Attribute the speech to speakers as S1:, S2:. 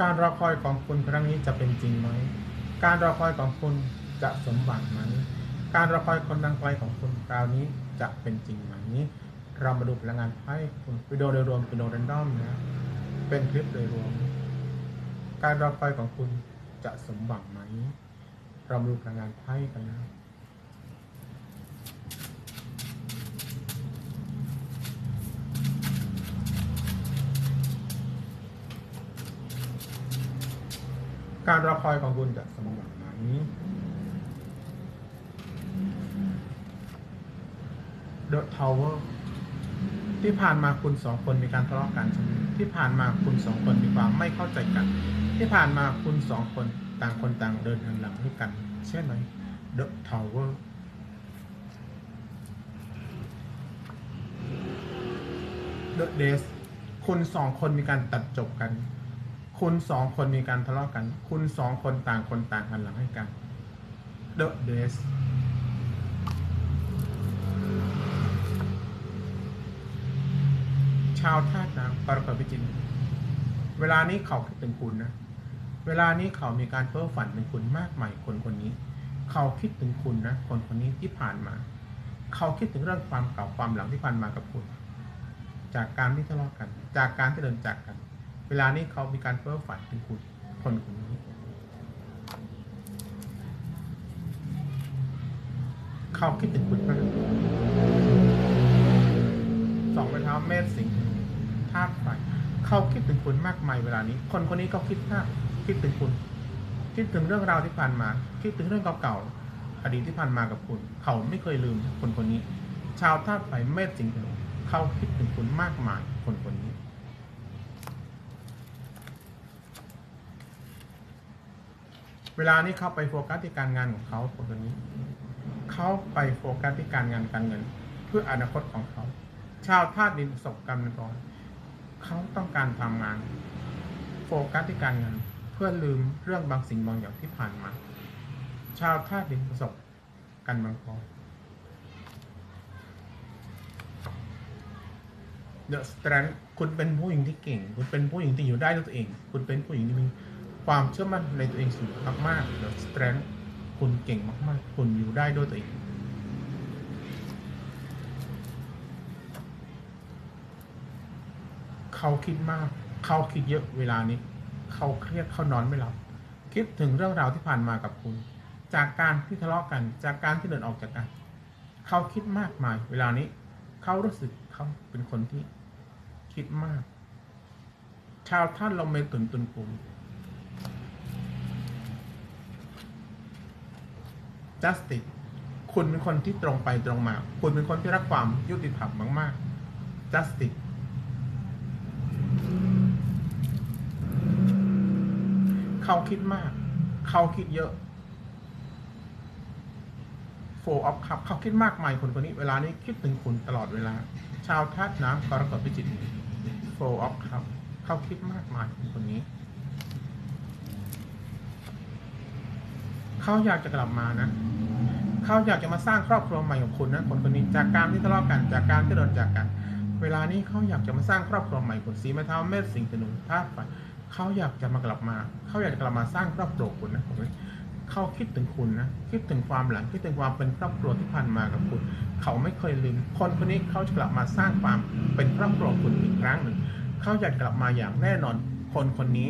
S1: การรอคอยของคุณครั้งนี้จะเป็นจริงไหม การรอคอยของคุณจะสมหวังไหม การรอคอยคนดังไกลของคุณคราวนี้จะเป็นจริงไหม เรามาดูพลังงานไพ่คุณวิดีโอโดยรวมเป็นโดยแรนดอมนะ เป็นคลิปโดยรวม การรอคอยของคุณจะสมหวังไหม เรามาดูพลังงานไพ่กันนะ การรอคอยของคุณจะสมหวังไหม The Tower ที่ผ่านมาคุณสองคนมีการทะเลาะกันใช่ไหมที่ผ่านมาคุณสองคนมีความไม่เข้าใจกัน ที่ผ่านมาคุณสองคนต่างคนต่างเดินทางหลังให้กัน ใช่ไหม The Tower The Days คุณสองคนมีการตัดจบกัน คุณสองคนมีการทะเลาะกัน คุณสองคนต่างคนต่างหันหลังให้กัน The Days ชาวธาตุน้ำกรกฎพิจิกเวลานี้เขาคิดถึงคุณนะ เวลานี้เขามีการเพ้อฝันถึงคุณมากมายคนคนนี้ เขาคิดถึงคุณนะ คนคนนี้ที่ผ่านมา เขาคิดถึงเรื่องความเก่าความหลังที่ผ่านมากับคุณ จากการที่ทะเลาะกัน จากการที่เดินจากกัน เวลานี้เขามีการเพ้อฝันถึงคุณคนคนนี้เขาคิดถึงคุณมากสองไปเท้าเมษสิงห์ธาตุไฟเขาคิดถึงคุณมากมายเวลานี้ คนคนนี้ก็คิดมากคิดถึงคุณ คิดถึงเรื่องราวที่ผ่านมา คิดถึงเรื่องเก่าๆอดีตที่ผ่านมากับคุณ เขาไม่เคยลืมคนคนนี้ ชาวธาตุไฟเมษสิงห์เขาคิดถึงคุณมากมายคนคนนี้ เวลานี้เขาไปโฟกัสที่การงานของเขาคนคนนี้ เขาไปโฟกัสที่การงานการเงิน เพื่ออนาคตของเขา ชาวธาตุดินประสบกรรมก่อนเขาต้องการทำงาน โฟกัสที่การงาน เพื่อลืมเรื่องบางสิ่งบางอย่างที่ผ่านมา ชาวธาตุดินประสบกันบางกร The Strength คุณเป็นผู้หญิงที่เก่ง คุณเป็นผู้หญิงที่อยู่ได้ด้วยตัวเอง คุณเป็นผู้หญิงที่มี ความเชื่อมั่นในตัวเองสูงมากๆ The Strength คุณเก่งมาก ๆ คุณอยู่ได้ด้วยตัวเอง เขาคิดมาก เขาคิดเยอะเวลานี้ เขาเครียดเขานอนไม่หลับ คิดถึงเรื่องราวที่ผ่านมากับคุณ จากการที่ทะเลาะกัน จากการที่เดินออกจากกัน เขาคิดมากมาย เวลานี้ เขารู้สึกเขาเป็นคนที่คิดมาก ชาวท่านเราเมตุนตุนปูจัส ติคุณเป็นคนที่ตรงไปตรงมา คุณเป็นคนที่รักความยุติธรรมมากๆจัสติเขาคิดมาก เขาคิดเยอะโฟออฟคัพเขาคิดมากมายคนคนนี้ เวลานี้คิดถึงคุณตลอดเวลา ชาวธาตุน้ำกรกฎพิจิกโฟออฟคัพเขาคิดมากมายคนคนนี้ เขาอยากจะกลับมานะเขาอยากจะมาสร้างครอบครัวใหม่ของคุณนะคนคนนี้จากการที่ทะเลาะกันจากการที่โดนจากกัน เวลานี้เขาอยากจะมาสร้างครอบครัวใหม่คนสีม้เท้าเมษสิงห์ธนูธาตุไฟเขาอยากจะมากลับมาเขาอยากจะกลับมาสร้างครอบครัวคุณนะผมเขาคิดถึงคุณนะคิดถึงความหลังคิดถึงความเป็นครอบครัวที่ผ่านมากับคุณ เขาไม่เคยลืมคนคนนี้เขาจะกลับมาสร้างความเป็นครอบครัวคุณอีกครั้งหนึ่งเขาอยากกลับมาอย่างแน่นอนคนคนนี้